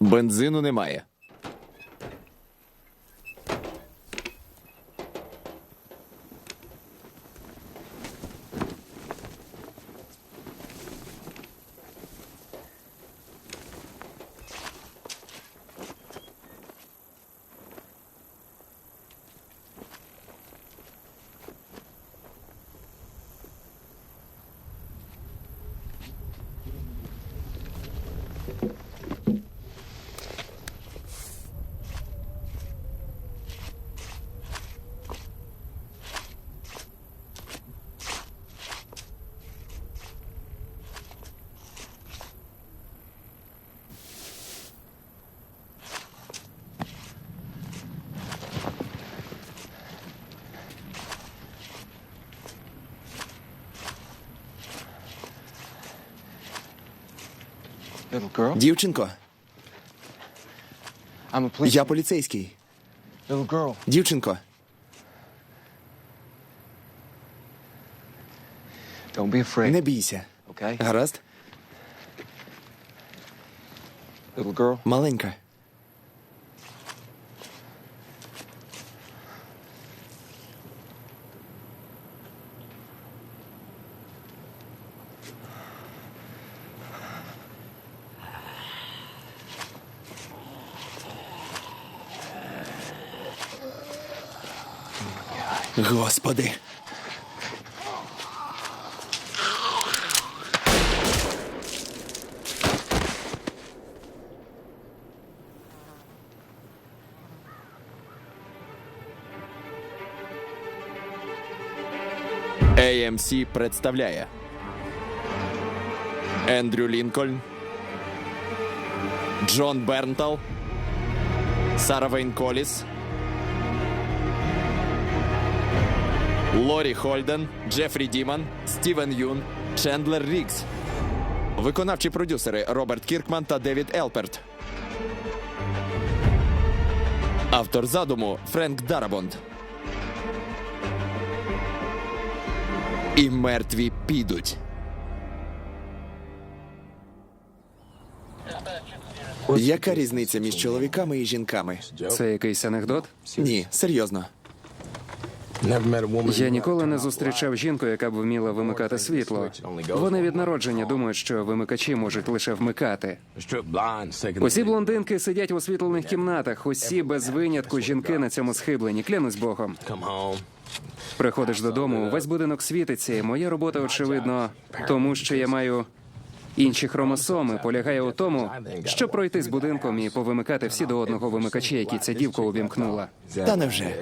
Бензину немає. Дівчинко, я поліцейський. Дівчинко, не бійся. Гаразд? Маленька. Господи. AMC представляє. Ендрю Лінкольн, Джон Бернтал, Сара Вейн Коліс, Лорі Хольден, Джефрі Діман, Стівен Юн, Чендлер Рікс. Виконавчі продюсери Роберт Кіркман та Девід Елперт. Автор задуму Френк Дарабонд. І мертві підуть. Яка різниця між чоловіками і жінками? Це якийсь анекдот? Ні, серйозно. Я ніколи не зустрічав жінку, яка б вміла вимикати світло. Вони від народження думають, що вимикачі можуть лише вмикати. Усі блондинки сидять у освітлених кімнатах, усі без винятку жінки на цьому схиблені. Клянусь Богом. Приходиш додому, весь будинок світиться. і Моя робота, очевидно, тому що я маю інші хромосоми, полягає у тому, щоб пройти з будинком і повимикати всі до одного вимикачі, які ця дівка увімкнула. Та невже?